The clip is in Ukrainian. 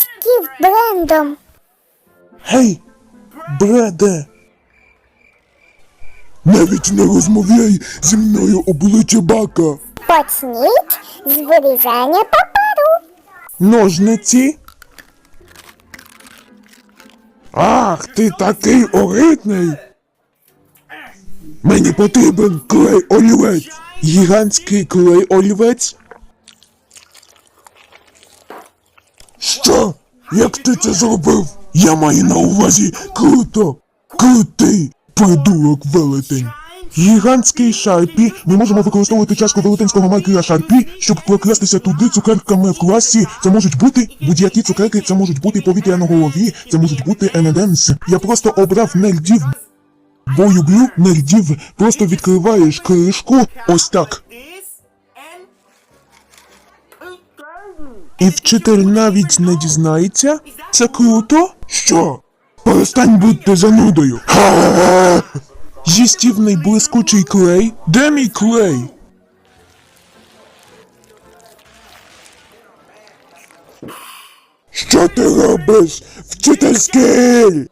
батьків брендом. Гей, бреде! Навіть не розмовляй зі мною обличчя бака. Почніть з вирізання паперу. Ножниці. Ах, ти такий огидний. Мені потрібен клей олівець. Гігантський клей олівець. Що? Як ти це зробив? Я маю на увазі круто. Крутий придурок велетень. Гігантський шарпі. Ми можемо використовувати чашку велетенського маркера шарпі, щоб прокрастися туди цукерками в класі. Це можуть бути будь-які цукерки, це можуть бути повітря на голові, це можуть бути M&M's. Я просто обрав нердів, бо люблю нердів. Просто відкриваєш кришку, ось так. І вчитель навіть не дізнається. Це круто? Що? Перестань бути занудою. Їстівний блискучий клей. Де мій клей? Що ти робиш? Вчительський!